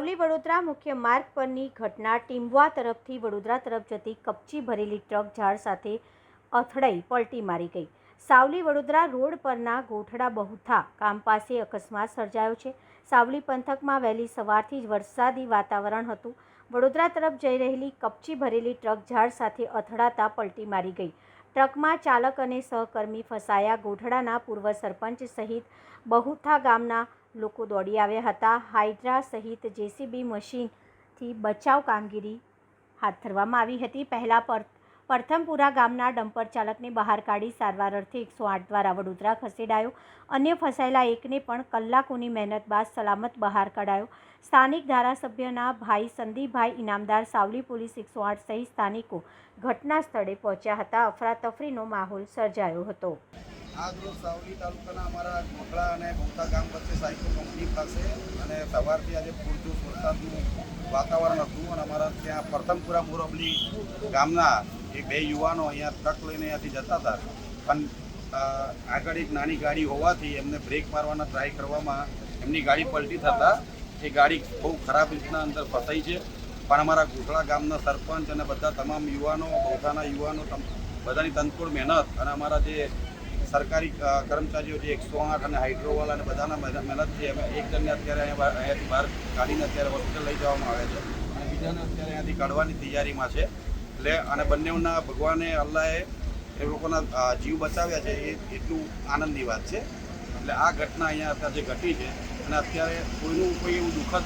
વડોદરા મુખ્ય માર્ગ પરની ઘટના ટીમ્બવા તરફથી વડોદરા તરફ જતી કપચી ભરેલી ટ્રક ઝાડ સાથે અથડાઈ, પલટી મારી ગઈ. સાવલી વડોદરા રોડ પરના ગોઠડા બહુથા કામ પાસે અકસ્માત સર્જાયો છે. સાવલી પંથકમાં વહેલી સવારથી જ વરસાદી વાતાવરણ હતું. વડોદરા તરફ જઈ રહેલી કપચી ભરેલી ટ્રક ઝાડ સાથે અથડાતા પલટી મારી ગઈ. ટ્રકમાં ચાલક અને સહકર્મી ફસાયા ગોઠડાના પૂર્વ સરપંચ સહિત બહુથા ગામના લોકો દોડી આવ્યા હતા. હાઇડ્રા સહિત જેસીબી મશીનથી બચાવ કામગીરી હાથ ધરવામાં આવી હતી. પહેલાં પર, પ્રથમપુરા ગામના ડમ્પર ચાલકને બહાર કાઢી સારવાર અર્થે એકસો આઠ દ્વારા વડોદરા ખસેડાયો. અન્ય ફસાયેલા એકને પણ કલાકોની મહેનત બાદ સલામત બહાર કઢાયો. સ્થાનિક ધારાસભ્યના ભાઈ સંદીપભાઈ ઇનામદાર સાવલી પોલીસ એકસો આઠ સહિત સ્થાનિકો ઘટના સ્થળે પહોંચ્યા હતા. અફરાતફરીનો માહોલ સર્જાયો હતો. આજ રોજ સાવલી તાલુકાના અમારા કોટડા અને ગોતા ગામ વચ્ચે સાયકલ કંપની પાસે અને સવારથી આજે પૂરજોશ વરસાદનું વાતાવરણ હતું અને અમારા ત્યાં પ્રથમપુરા મોરબલી ગામના એ બે યુવાનો અહીંયા ટ્રક લઈને અહીંયાથી જતા હતા. પણ આગળ એક નાની ગાડી હોવાથી એમને બ્રેક મારવાના ટ્રાય કરવામાં એમની ગાડી પલટી થતાં એ ગાડી બહુ ખરાબ રીતના અંદર ફસાઈ છે. પણ અમારા ગોધડા ગામના સરપંચ અને બધા તમામ યુવાનો બૌદ્ધાના યુવાનો બધાની તનતોડ મહેનત અને અમારા જે સરકારી કર્મચારીઓ જે એકસો આઠ અને હાઇડ્રોવાલા અને બધાના મહેનત- મહેનતથી અમે એક જણને અત્યારે અહીંયા અહીંયાથી બહાર કાઢીને અત્યારે હોસ્પિટલ લઈ જવામાં આવે છે. અને બીજાને અત્યારે અહીંયાથી કાઢવાની તૈયારીમાં છે. એટલે અને બંનેના ભગવાને અલ્લાહે એ લોકોના જીવ બચાવ્યા છે એ એટલું આનંદની વાત છે. એટલે આ ઘટના અહીંયા અત્યારે જે ઘટી છે અને અત્યારે કોઈનું કોઈ એવું દુઃખદ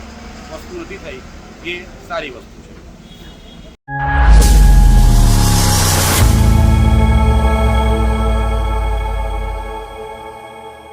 વસ્તુ નથી થઈ, એ સારી વસ્તુ છે.